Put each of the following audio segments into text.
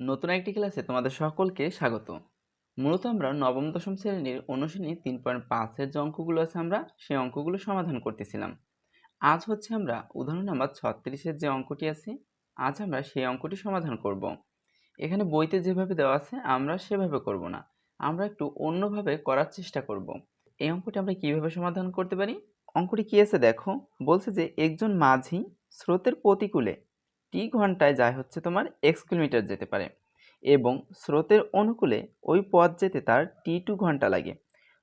নতুন একটি ক্লাসে তোমাদের সকলকে স্বাগত। মূলত আমরা নবম, দশম শ্রেণির অনুশীলনী তিন পয়েন্ট পাঁচের যে অঙ্কগুলো আছে আমরা সেই অঙ্কগুলো সমাধান করতেছিলাম। আজ হচ্ছে আমরা উদাহরণ নাম্বার ছত্রিশের যে অঙ্কটি আছে, আজ আমরা সেই অঙ্কটি সমাধান করব। এখানে বইতে যেভাবে দেওয়া আছে আমরা সেভাবে করব না, আমরা একটু অন্যভাবে করার চেষ্টা করব। এই অঙ্কটি আমরা কীভাবে সমাধান করতে পারি? অঙ্কটি কী আছে দেখো, বলছে যে একজন মাঝি স্রোতের প্রতিকূলে টি ঘন্টায় যায় হচ্ছে তোমার এক্স কিলোমিটার যেতে পারে এবং স্রোতের অনুকূলে ওই পথ যেতে তার টি টু ঘণ্টা লাগে।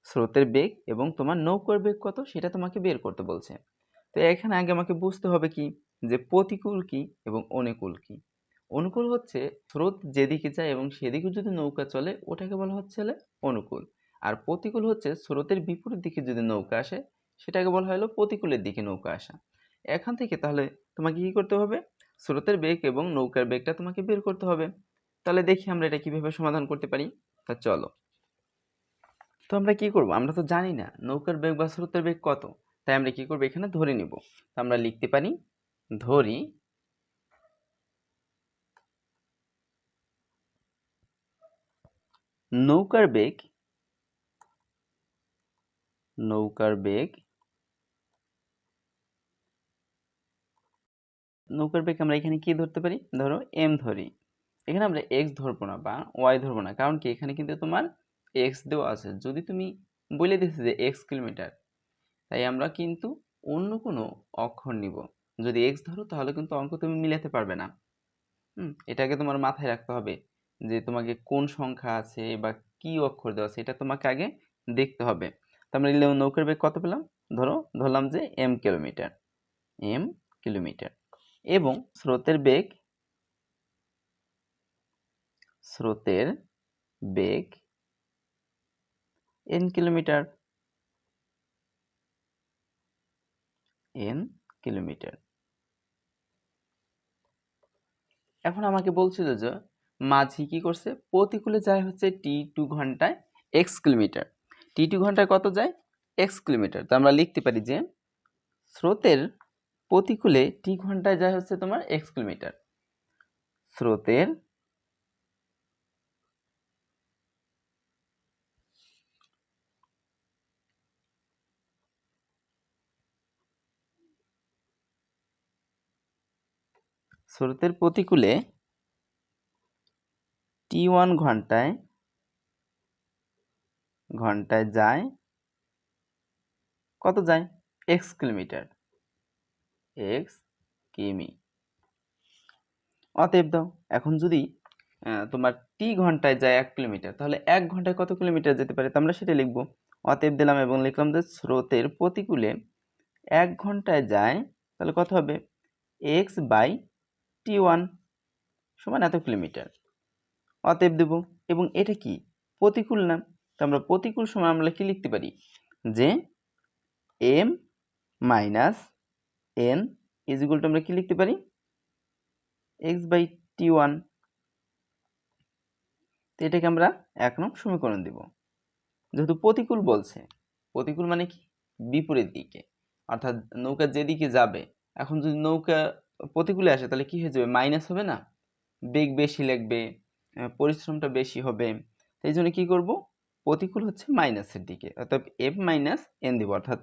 স্রোতের বেগ এবং তোমার নৌকার বেগ কত সেটা তোমাকে বের করতে বলছে। তো এখানে আগে আমাকে বুঝতে হবে কি? যে প্রতিকূল কি এবং অনুকূল কি? অনুকূল হচ্ছে স্রোত যেদিকে যায় এবং সেদিকে যদি নৌকা চলে ওটাকে বলা হচ্ছে হলে অনুকূল। আর প্রতিকূল হচ্ছে স্রোতের বিপরীত দিকে যদি নৌকা আসে সেটাকে বলা হলো প্রতিকূলের দিকে নৌকা আসা। এখান থেকে তাহলে তোমাকে কি করতে হবে? স্রোতের বেগ এবং নৌকার বেগটা তোমাকে বের করতে হবে। তাহলে দেখি আমরা এটা কীভাবে সমাধান করতে পারি। তা চলো। তো আমরা কি করব? আমরা তো জানি না নৌকার বেগ বা স্রোতের বেগ কত। তাই আমরা কি করব? এখানে ধরে নিব। তো আমরা লিখতে পারি, ধরি নৌকার বেগ নৌকার বেগ নৌকার বেগ আমরা এখানে কি ধরতে পারি? ধরো এম ধরি। এখানে আমরা এক্স ধরবো না বা ওয়াই ধরবো না, কারণ কি? এখানে কিন্তু তোমার এক্স দেওয়া আছে। যদি তুমি বলে দিচ্ছে যে এক্স কিলোমিটার, তাই আমরা কিন্তু অন্য কোনো অক্ষর নিব। যদি এক্স ধরো, তাহলে কিন্তু অঙ্ক তুমি মিলাতে পারবে না। হুম, এটাকে তোমার মাথায় রাখতে হবে যে তোমাকে কোন সংখ্যা আছে বা কি অক্ষর দেওয়া আছে, এটা তোমাকে আগে দেখতে হবে। তো আমরা নিলাম নৌকার বেগ কত পেলাম? ধরো, ধরলাম যে এম কিলোমিটার এম কিলোমিটার। এবং স্রোতের বেগ স্রোতের বেগ এন কিলোমিটার। N kilometre. এখন আমাকে বলছিল যে, মাঝি কি করছে? প্রতিকূলে যায় হচ্ছে টি টু ঘন্টায় এক্স কিলোমিটার। টি টু ঘন্টায় কত যায়? X kilometre. তো আমরা লিখতে পারি যে, স্রোতের প্রতিকূলে টি ঘন্টায় যায় হচ্ছে তোমার এক্স কিলোমিটার। স্রোতের স্রোতের প্রতিকূলে টি ওয়ান ঘন্টায় ঘন্টায় যায়। কত যায়? X kilometre. এক্স কিমি অতএব দাও, এখন যদি তোমার টি ঘন্টায় যায় এক কিলোমিটার, তাহলে এক ঘন্টায় কত কিলোমিটার যেতে পারে? তো আমরা সেটা লিখব। অতএব দিলাম এবং লিখলাম যে স্রোতের প্রতিকূলে এক ঘন্টায় যায়, তাহলে কত হবে? এক্স বাই টি ওয়ান সমান এত কিলোমিটার। অতএব দেব, এবং এটা কি? প্রতিকূল না? তো আমরা প্রতিকূল সময় আমরা কি লিখতে পারি? যে M minus N is equal to আমরা কি লিখতে পারি? এক্স বাই টি ওয়ান তো এটাকে আমরা এক নং সমীকরণ দেব। যেহেতু প্রতিকূল বলছে, প্রতিকূল মানে কি? বিপরীত দিকে। অর্থাৎ নৌকা যেদিকে যাবে, এখন যদি নৌকা প্রতিকূলে আসে, তাহলে কি হয়ে যাবে? মাইনাস হবে না? বেগ বেশি লাগবে পরিশ্রমটা বেশি হবে। সেই জন্য কী করব? প্রতিকূল হচ্ছে মাইনাসের দিকে। অর্থাৎ এফ মাইনাস এন দিব। অর্থাৎ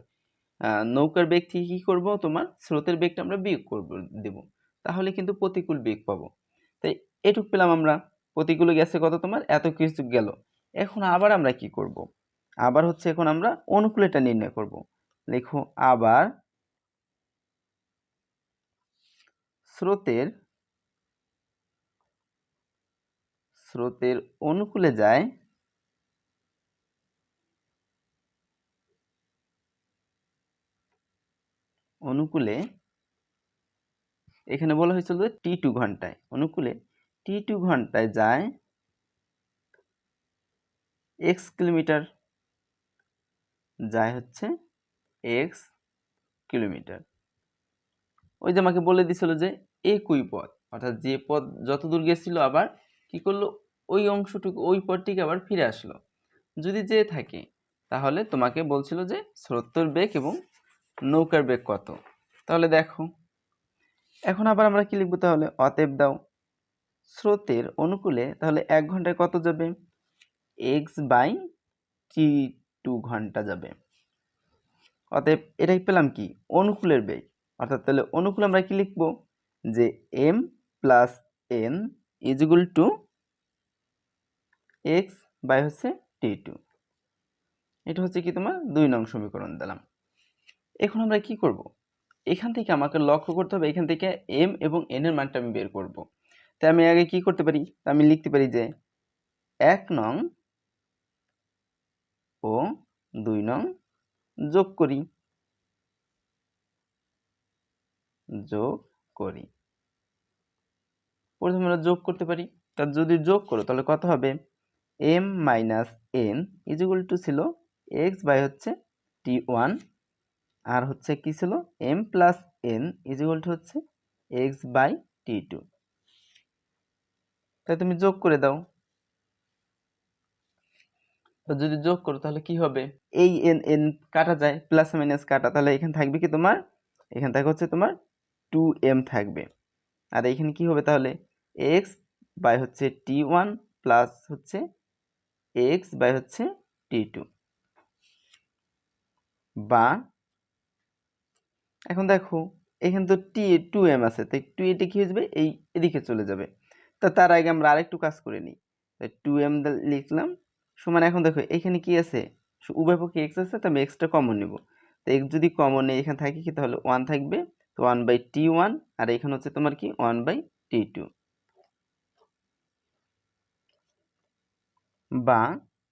নৌকার বেগ থেকে কী করব? তোমার স্রোতের বেগটা আমরা বিয়োগ করব, দেব। তাহলে কিন্তু প্রতিকূল বেগ পাবো। তাই এটুক পেলাম আমরা। প্রতিকূলে গেছে কত তোমার? এত কিছু গেল। এখন আবার আমরা কি করব? আবার হচ্ছে এখন আমরা অনুকূলেটা নির্ণয় করব। লেখো, আবার স্রোতের স্রোতের অনুকূলে যায় অনুকূলে এখানে বলা হয়েছিল যে টি টু ঘন্টায়। অনুকূলে টি টু ঘন্টায় যায় এক্স কিলোমিটার, যায় হচ্ছে এক্স কিলোমিটার। ওই যে আমাকে বলে দিছিল যে একই পথ, অর্থাৎ যে পথ যত দূর গেছিল আবার কি করল? ওই অংশটুকু, ওই পথটিকে আবার ফিরে আসলো। যদি যে থাকে, তাহলে তোমাকে বলছিল যে স্রোতর বেগ এবং নৌকার বেগ কত? তাহলে দেখো, এখন আবার আমরা কি লিখব তাহলে? অতএব দাও, স্রোতের অনুকূলে তাহলে এক ঘন্টায় কত যাবে? এক্স বাই টি টু ঘণ্টা যাবে। অতএব এটাই পেলাম কি? অনুকূলের বেগ। অর্থাৎ তাহলে অনুকূল আমরা কি লিখব? যে M plus N is equal to X by হচ্ছে টি টু এটা হচ্ছে কি তোমার? দুই নং সমীকরণ দিলাম। এখন আমরা কি করব? এখান থেকে আমাকে লক্ষ্য করতে হবে, এখান থেকে এম এবং এন এর মানটা আমি বের করব। তাই আমি আগে কি করতে পারি? আমি লিখতে পারি যে এক নং ও দুই নং যোগ করি। যোগ করি। প্রথমে আমরা যোগ করতে পারি। তা যদি যোগ করো, তাহলে কত হবে? M minus N is equal to ছিল এক্স বাই হচ্ছে টি ওয়ান আর হচ্ছে কি ছিল? M plus N is equal to হচ্ছে এক্স বাই টি টু তাই তুমি যোগ করে দাও। তো যদি যোগ করো তাহলে কি হবে? এই এন এন কাটা যায় প্লাস মাইনাস কাটা। তাহলে এখানে থাকবে কি তোমার? এখানে থাকে হচ্ছে তোমার টু এম থাকবে। আর এখানে কি হবে তাহলে? এক্স বাই হচ্ছে টি ওয়ান প্লাস হচ্ছে এক্স বাই হচ্ছে টি টু বা এখন দেখো, এখানে তো টি টু এম আছে তো টু এটি কি হয়ে যাবে? এই এদিকে চলে যাবে। তা তার আগে আমরা আরেকটু কাজ করে নিই। তাই টু এম লিখলাম। সমান এখন দেখো, এখানে কি আছে? উভয় পক্ষে এক্স আছে, তো আমি এক্সটা কমন নেব। তো এক্স যদি কমন নেই এখানে থাকে কি, তাহলে ওয়ান থাকবে। তো ওয়ান বাই টি ওয়ান আর এখানে হচ্ছে তোমার কি? ওয়ান বাই টি টু বা,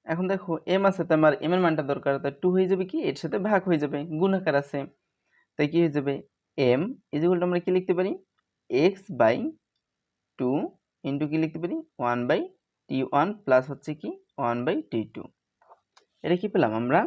এখন দেখো এম আছে, তো আমার এম এর মানটা দরকার। তাই টু হয়ে যাবে কি? এর সাথে ভাগ হয়ে যাবে। গুণাকার আছে। তাই কি হয়ে যাবে? এম ইজিকুয়ালটা আমরা কি লিখতে পারি? এক্স বাই টু ইন্টু কি লিখতে পারি? One by T one plus হচ্ছে কি? ওয়ান বাই টি টু এটা কি পেলাম আমরা?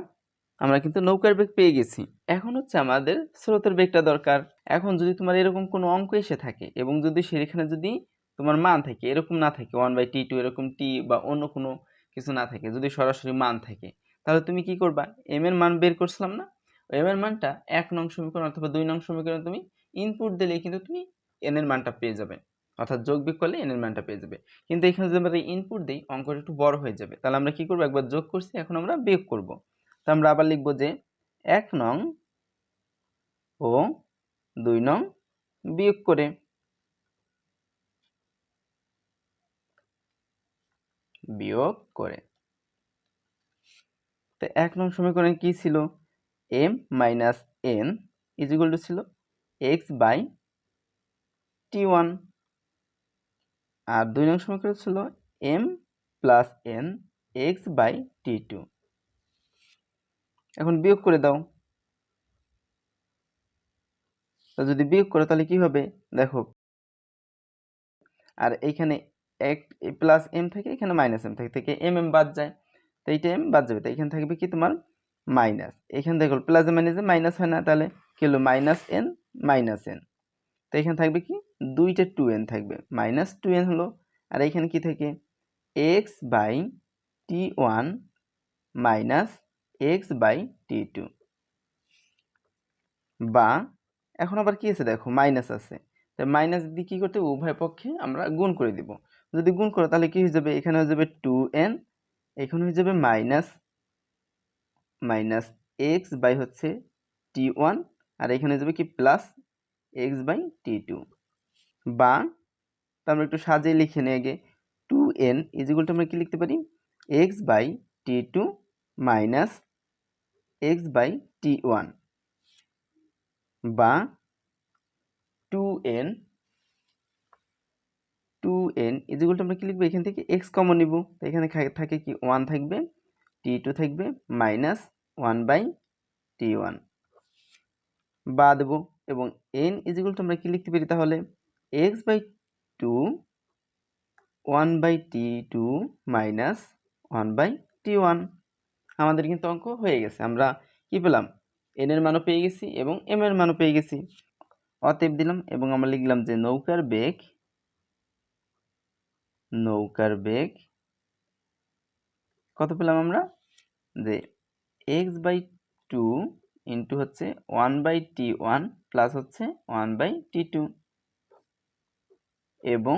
আমরা কিন্তু নৌকার বেগ পেয়ে গেছি। এখন হচ্ছে আমাদের স্রোতের বেগটা দরকার। এখন যদি তোমার এরকম কোনো অঙ্ক এসে থাকে এবং যদি সেখানে যদি তোমার মান থাকে, এরকম না থাকে ওয়ান বাই টি টু এরকম টি বা অন্য কোনো কিছু না থাকে, যদি সরাসরি মান থাকে, তাহলে তুমি কি করবা? এম এর মান বের করছিলাম না? এম এর মানটা এক নং সমীকরণ অথবা দুই নং সমীকরণ তুমি ইনপুট দিলে কিন্তু তুমি এন এর মানটা পেয়ে যাবে। অর্থাৎ যোগ বিয়োগ করলে এন এর মানটা পেয়ে যাবে। কিন্তু এখানে যদি আমরা ইনপুট দিই, অঙ্কটা একটু বড় হয়ে যাবে। তাহলে আমরা কি করব? একবার যোগ করছি, এখন আমরা বিয়োগ করব। তো আমরা আবার লিখব যে এক নং ও দুই নং বিয়োগ করে। বিয়োগ করে। তো এক নং সমীকরণে কি ছিল? M minus N is equal to ছিল এক্স বাই টি ওয়ান আর দুই নং সমীকরণ ছিল M plus N X by T two এখন বিয়োগ করে দাও। তো যদি বিয়োগ করো তাহলে কি হবে? দেখো, আর এইখানে এক প্লাস এম থেকে, এখানে মাইনাস এম থাকে, থেকে এম এম বাদ যায়। তো এইটা এম বাদ যাবে। তো এখানে থাকবে কি তোমার মাইনাস। এখানে দেখো প্লাস মাইনাসে মাইনাস হয় না, তাহলে কি হলো? মাইনাস এন মাইনাস এন তো এখানে থাকবে কি? দুইটা টু এন থাকবে। মাইনাস টু এন হলো, আর এখানে কি থাকে? X by T one minus X by T two বা এখন আবার কি আছে দেখো? মাইনাস আছে। তো মাইনাস দিয়ে কী করতে উভয় পক্ষে আমরা গুণ করে দিব। যদি গুণ করো, তাহলে কি হয়ে যাবে? এখানে হয়ে যাবে টু এন এখানে হয়ে যাবে মাইনাস মাইনাস এক্স বাই হচ্ছে টি ওয়ান আর এখানে যাবে কি plus X by T two বা তো আমরা একটু সাজিয়ে লিখে নিয়ে আগে। টু এন ইজিগুলটা আমরা কি লিখতে পারি? X by T two minus X by T one বা টু এন টু এন ইজিগুলটা আমরা কি লিখব? এখান থেকে এক্স কমন নিব। এখানে থাকে কি? ওয়ান থাকবে। টি টু থাকবে minus one by T one বা দেবো এবং এন ইজিগুল তো আমরা কি লিখতে পারি তাহলে? X by two one by T two minus one by T one আমাদের কিন্তু অঙ্ক হয়ে গেছে। আমরা কি পেলাম? এন এর মানও পেয়ে গেছি এবং এম এর মানও পেয়ে গেছি। অতএব দিলাম এবং আমরা লিখলাম যে নৌকার বেগ নৌকার বেগ, কত পেলাম আমরা? যে এক্স বাই টু ইন্টু হচ্ছে one by T one plus হচ্ছে ওয়ান বাই টি টু এবং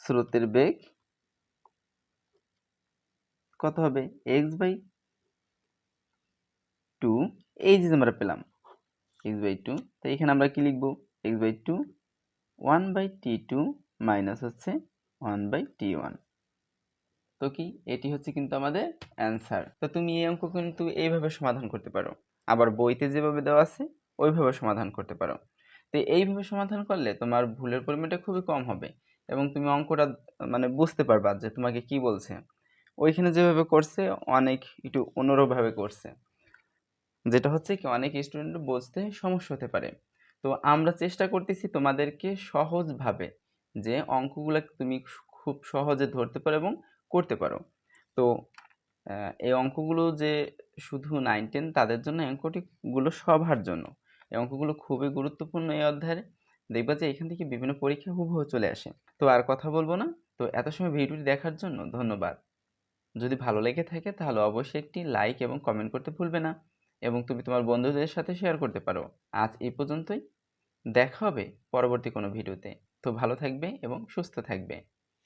স্রোতের বেগ কত হবে? এক্স বাই টু এই যে আমরা পেলাম। এক্স বাই টু তো এখানে আমরা কি লিখব? X by two one by T two minus হচ্ছে ওয়ান বাই টি ওয়ান তো কি? এটি হচ্ছে কিন্তু আমাদের অ্যান্সার তো তুমি এই অঙ্ক কিন্তু এইভাবে সমাধান করতে পারো। আবার বইতে যেভাবে দেওয়া আছে, ওইভাবে সমাধান করতে পারো। তো এইভাবে সমাধান করলে তোমার ভুলের পরিমাণটা খুবই কম হবে এবং তুমি অঙ্কটা মানে বুঝতে পারবা যে তোমাকে কি বলছে। ওইখানে যেভাবে করছে, অনেক একটু অন্যরূপভাবে করছে। যেটা হচ্ছে কি, অনেক স্টুডেন্ট বুঝতে সমস্যা হতে পারে। তো আমরা চেষ্টা করতেছি তোমাদেরকে সহজভাবে যে অঙ্কগুলো তুমি খুব সহজে ধরতে পারো এবং করতে পারো। তো এই অঙ্কগুলো যে শুধু নাইন টেন তাদের জন্য অঙ্কটিগুলো সবার জন্য। এই অঙ্কগুলো খুবই গুরুত্বপূর্ণ এই অধ্যায়ে। দেখবা যে এখান থেকে বিভিন্ন পরীক্ষা হুবহু চলে আসে। তো আর কথা বলব না। তো এত সময় ভিডিওটি দেখার জন্য ধন্যবাদ। যদি ভালো লেগে থাকে তাহলে অবশ্যই একটি লাইক এবং কমেন্ট করতে ভুলবে না। এবং তুমি তোমার বন্ধুদের সাথে শেয়ার করতে পারো। আজ এই পর্যন্তই। দেখা হবে পরবর্তী কোনো ভিডিওতে। তো ভালো থাকবে এবং সুস্থ থাকবে।